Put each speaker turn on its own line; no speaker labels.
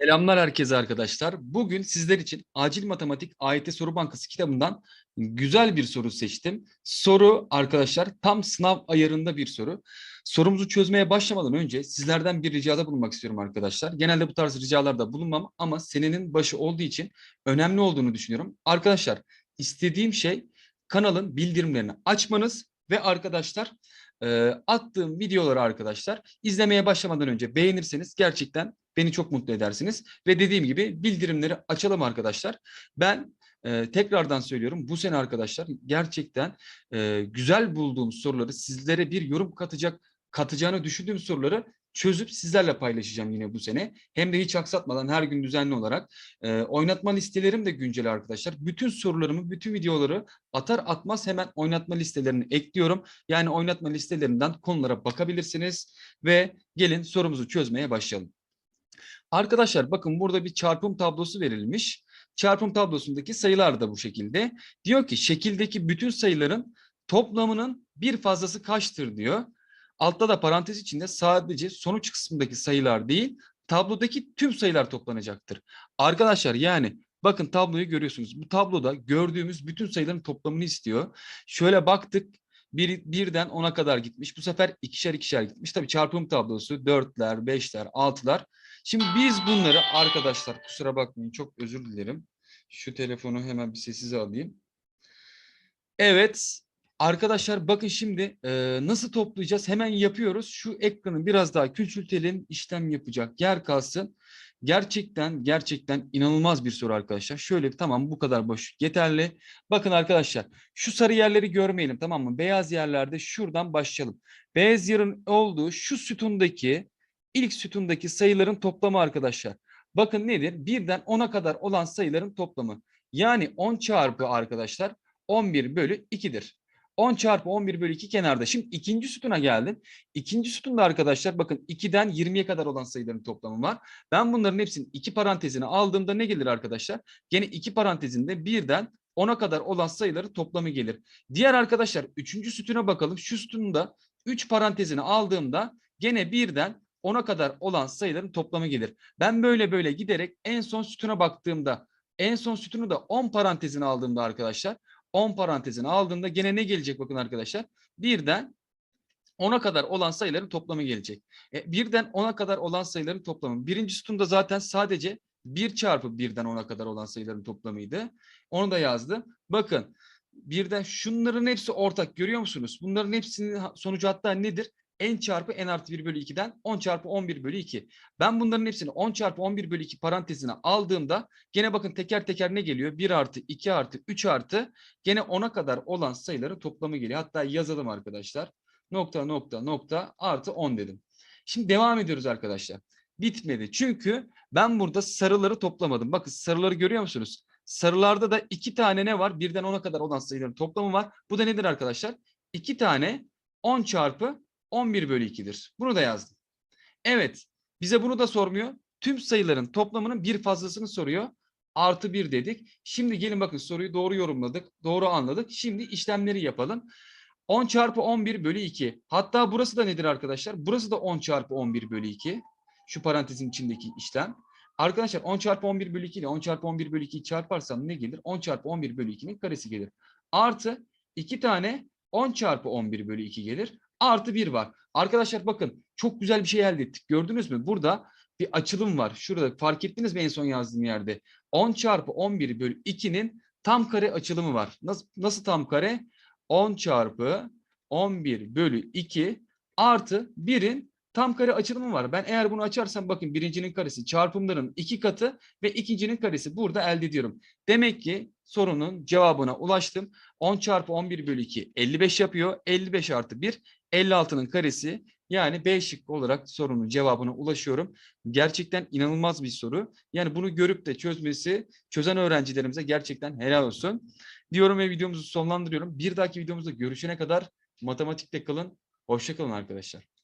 Selamlar herkese arkadaşlar. Bugün sizler için Acil Matematik AYT Soru Bankası kitabından güzel bir soru seçtim. Soru arkadaşlar tam sınav ayarında bir soru. Sorumuzu çözmeye başlamadan önce sizlerden bir ricada bulunmak istiyorum arkadaşlar. Genelde bu tarz ricalarda bulunmam ama senenin başı olduğu için önemli olduğunu düşünüyorum. Arkadaşlar istediğim şey kanalın bildirimlerini açmanız ve arkadaşlar e, attığım videoları arkadaşlar izlemeye başlamadan önce beğenirseniz gerçekten beni çok mutlu edersiniz. Ve dediğim gibi bildirimleri açalım arkadaşlar. Ben e, tekrardan söylüyorum bu sene arkadaşlar gerçekten e, güzel bulduğum soruları sizlere bir yorum katacak katacağını düşündüğüm soruları çözüp sizlerle paylaşacağım yine bu sene. Hem de hiç aksatmadan her gün düzenli olarak e, oynatma listelerim de güncel arkadaşlar. Bütün sorularımı, bütün videoları atar atmaz hemen oynatma listelerini ekliyorum. Yani oynatma listelerinden konulara bakabilirsiniz ve gelin sorumuzu çözmeye başlayalım. Arkadaşlar bakın burada bir çarpım tablosu verilmiş. Çarpım tablosundaki sayılar da bu şekilde. Diyor ki şekildeki bütün sayıların toplamının bir fazlası kaçtır diyor. Altta da parantez içinde sadece sonuç kısmındaki sayılar değil, tablodaki tüm sayılar toplanacaktır. Arkadaşlar yani bakın tabloyu görüyorsunuz. Bu tabloda gördüğümüz bütün sayıların toplamını istiyor. Şöyle baktık bir, birden ona kadar gitmiş. Bu sefer ikişer ikişer gitmiş. Tabii çarpım tablosu dörtler, beşler, altılar. Şimdi biz bunları arkadaşlar kusura bakmayın çok özür dilerim. Şu telefonu hemen bir sessize alayım. Evet arkadaşlar bakın şimdi e, nasıl toplayacağız hemen yapıyoruz. Şu ekranı biraz daha küçültelim işlem yapacak yer kalsın. Gerçekten gerçekten inanılmaz bir soru arkadaşlar. Şöyle tamam bu kadar boş yeterli. Bakın arkadaşlar şu sarı yerleri görmeyelim tamam mı? Beyaz yerlerde şuradan başlayalım. Beyaz yerin olduğu şu sütundaki ilk sütundaki sayıların toplamı arkadaşlar. Bakın nedir? Birden 10'a kadar olan sayıların toplamı. Yani 10 çarpı arkadaşlar 11 bölü 2'dir. 10 çarpı 11 bölü 2 kenarda. Şimdi ikinci sütuna geldim. İkinci sütunda arkadaşlar bakın 2'den 20'ye kadar olan sayıların toplamı var. Ben bunların hepsinin iki parantezine aldığımda ne gelir arkadaşlar? Gene iki parantezinde birden 10'a kadar olan sayıların toplamı gelir. Diğer arkadaşlar üçüncü sütuna bakalım. Şu sütunda 3 parantezini aldığımda gene birden 10'a kadar olan sayıların toplamı gelir. Ben böyle böyle giderek en son sütuna baktığımda en son sütunu da 10 parantezini aldığımda arkadaşlar 10 parantezini aldığımda gene ne gelecek bakın arkadaşlar? Birden 10'a kadar olan sayıların toplamı gelecek. E, birden 10'a kadar olan sayıların toplamı. Birinci sütunda zaten sadece 1 çarpı birden 10'a kadar olan sayıların toplamıydı. Onu da yazdım. Bakın birden şunların hepsi ortak görüyor musunuz? Bunların hepsinin sonucu hatta nedir? N çarpı n artı 1 bölü 2'den 10 çarpı 11 bölü 2. Ben bunların hepsini 10 çarpı 11 bölü 2 parantezine aldığımda gene bakın teker teker ne geliyor? 1 artı 2 artı 3 artı gene 10'a kadar olan sayıların toplamı geliyor. Hatta yazalım arkadaşlar. Nokta nokta nokta artı 10 dedim. Şimdi devam ediyoruz arkadaşlar. Bitmedi. Çünkü ben burada sarıları toplamadım. Bakın sarıları görüyor musunuz? Sarılarda da iki tane ne var? Birden 10'a kadar olan sayıların toplamı var. Bu da nedir arkadaşlar? İki tane 10 çarpı 11 bölü 2'dir. Bunu da yazdım. Evet. Bize bunu da sormuyor. Tüm sayıların toplamının bir fazlasını soruyor. Artı 1 dedik. Şimdi gelin bakın soruyu doğru yorumladık. Doğru anladık. Şimdi işlemleri yapalım. 10 çarpı 11 bölü 2. Hatta burası da nedir arkadaşlar? Burası da 10 çarpı 11 bölü 2. Şu parantezin içindeki işlem. Arkadaşlar 10 çarpı 11 bölü 2 ile 10 çarpı 11 bölü 2'yi çarparsam ne gelir? 10 çarpı 11 bölü 2'nin karesi gelir. Artı 2 tane 10 çarpı 11 bölü 2 gelir artı 1 var. Arkadaşlar bakın çok güzel bir şey elde ettik. Gördünüz mü? Burada bir açılım var. Şurada fark ettiniz mi en son yazdığım yerde? 10 çarpı 11 bölü 2'nin tam kare açılımı var. Nasıl, nasıl tam kare? 10 çarpı 11 bölü 2 artı 1'in tam kare açılımı var. Ben eğer bunu açarsam bakın birincinin karesi çarpımların iki katı ve ikincinin karesi burada elde ediyorum. Demek ki sorunun cevabına ulaştım. 10 çarpı 11 bölü 2 55 yapıyor. 55 artı 1 56'nın karesi yani B şıkkı olarak sorunun cevabına ulaşıyorum. Gerçekten inanılmaz bir soru. Yani bunu görüp de çözmesi çözen öğrencilerimize gerçekten helal olsun. Diyorum ve videomuzu sonlandırıyorum. Bir dahaki videomuzda görüşene kadar matematikte kalın. Hoşçakalın arkadaşlar.